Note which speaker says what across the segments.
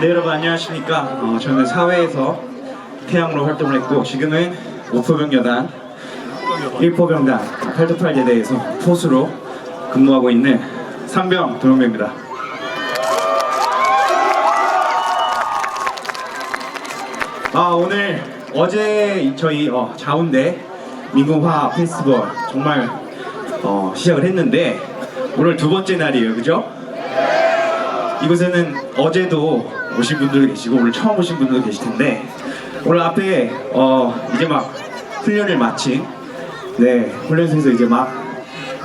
Speaker 1: 네 여러분 안녕하십니까? 어, 저는 사회에서 태양으로 활동을 했고 지금은 오포병여단 1포병단 828제대에서 포수로 근무하고 있는 상병 도영배입니다. 아 오늘 어제 저희 어, 자운대 민궁화 페스티벌 정말 어, 시작을 했는데 오늘 두 번째 날이에요. 그죠? 이곳에는 어제도 오신 분들도 계시고 오늘 처음 오신 분들도 계실 텐데 오늘 앞에 어 이제 막 훈련을 마친 네 훈련소에서 이제 막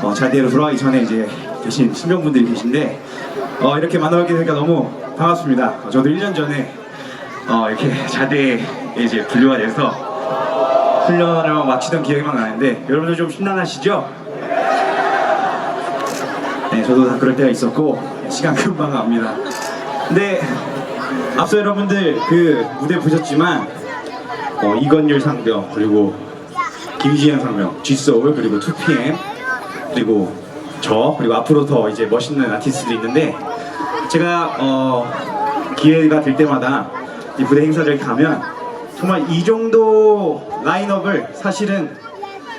Speaker 1: 어, 자대로 돌아가기 전에 이제 계신 신병분들이 계신데 어 이렇게 만나뵙게 되니까 너무 반갑습니다. 어, 저도 1년 전에 어 이렇게 자대에 이제 분류가 돼서 훈련을 막 마치던 기억이 막 나는데 여러분들 좀 신나하시죠? 네, 저도 다 그럴 때가 있었고 시간 금방 갑니다. 근데 앞서 여러분들 그 무대 보셨지만 어, 이건율 상병 그리고 김지현 상병, G소울 그리고 2PM 그리고 저 그리고 앞으로 더 이제 멋있는 아티스트들이 있는데 제가 어, 기회가 될 때마다 이 무대 행사를 가면 정말 이 정도 라인업을 사실은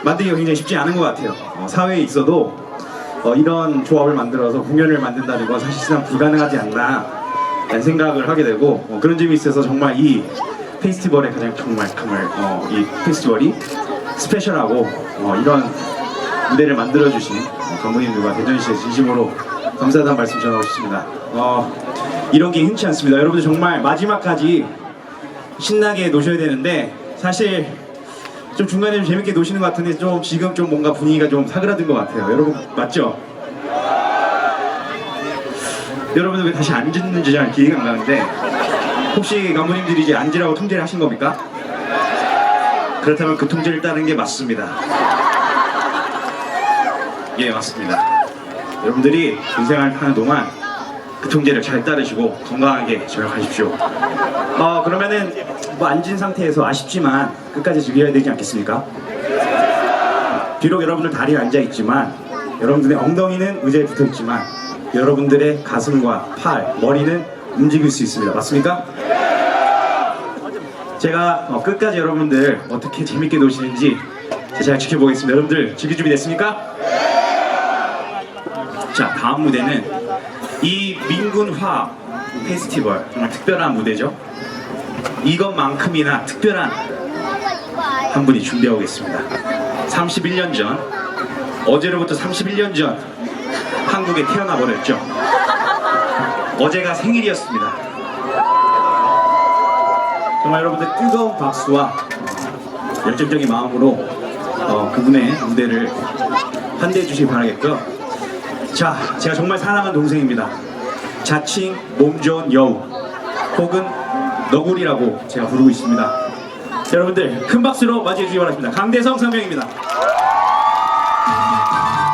Speaker 1: 만들기가 굉장히 쉽지 않은 것 같아요. 어, 사회에 있어도 어, 이런 조합을 만들어서 공연을 만든다는 건 사실상 불가능하지 않나 생각을 하게 되고 어, 그런 점이 있어서 정말 이 페스티벌의 가장 정말 정말 어, 이 페스티벌이 스페셜하고 어, 이런 무대를 만들어 주신 어, 감독님들과 대전시에 진심으로 감사하다는 말씀 전하고 싶습니다. 어, 이런 게 흔치 않습니다. 여러분들 정말 마지막까지 신나게 노셔야 되는데 사실 좀 중간에 좀 재밌게 노시는 것 같은데 좀 지금 좀 뭔가 분위기가 좀 사그라든 것 같아요. 여러분 맞죠? 여러분들 왜 다시 앉는지 잘 기회가 안 가는데 혹시 감독님들이 이제 앉으라고 통제를 하신 겁니까? 그렇다면 그 통제를 따르는 게 맞습니다. 예 맞습니다. 여러분들이 군생활 하는 동안 그 통제를 잘 따르시고 건강하게 전역하십시오. 어 그러면은 뭐 앉은 상태에서 아쉽지만 끝까지 즐겨야 되지 않겠습니까? 비록 여러분들 다리에 앉아 있지만 여러분들의 엉덩이는 의자에 붙어 있지만 여러분들의 가슴과 팔, 머리는 움직일 수 있습니다. 맞습니까? 제가 어, 끝까지 여러분들 어떻게 재밌게 노시는지 제가 지켜보겠습니다. 여러분들 즐길 준비 됐습니까? 자 다음 무대는 이 민군화 페스티벌 정말 특별한 무대죠. 이것만큼이나 특별한 한 분이 준비하고 있습니다. 31년 전, 어제로부터 31년 전 한국에 태어나 버렸죠. 어제가 생일이었습니다. 정말 여러분들 뜨거운 박수와 열정적인 마음으로 어, 그분의 무대를 환대해 주시기 바라겠고요. 자, 제가 정말 사랑하는 동생입니다. 자칭 몸 좋은 여우 혹은 너구리라고 제가 부르고 있습니다. 여러분들 큰 박수로 맞이해 주시기 바랍니다. 강대성 상병입니다.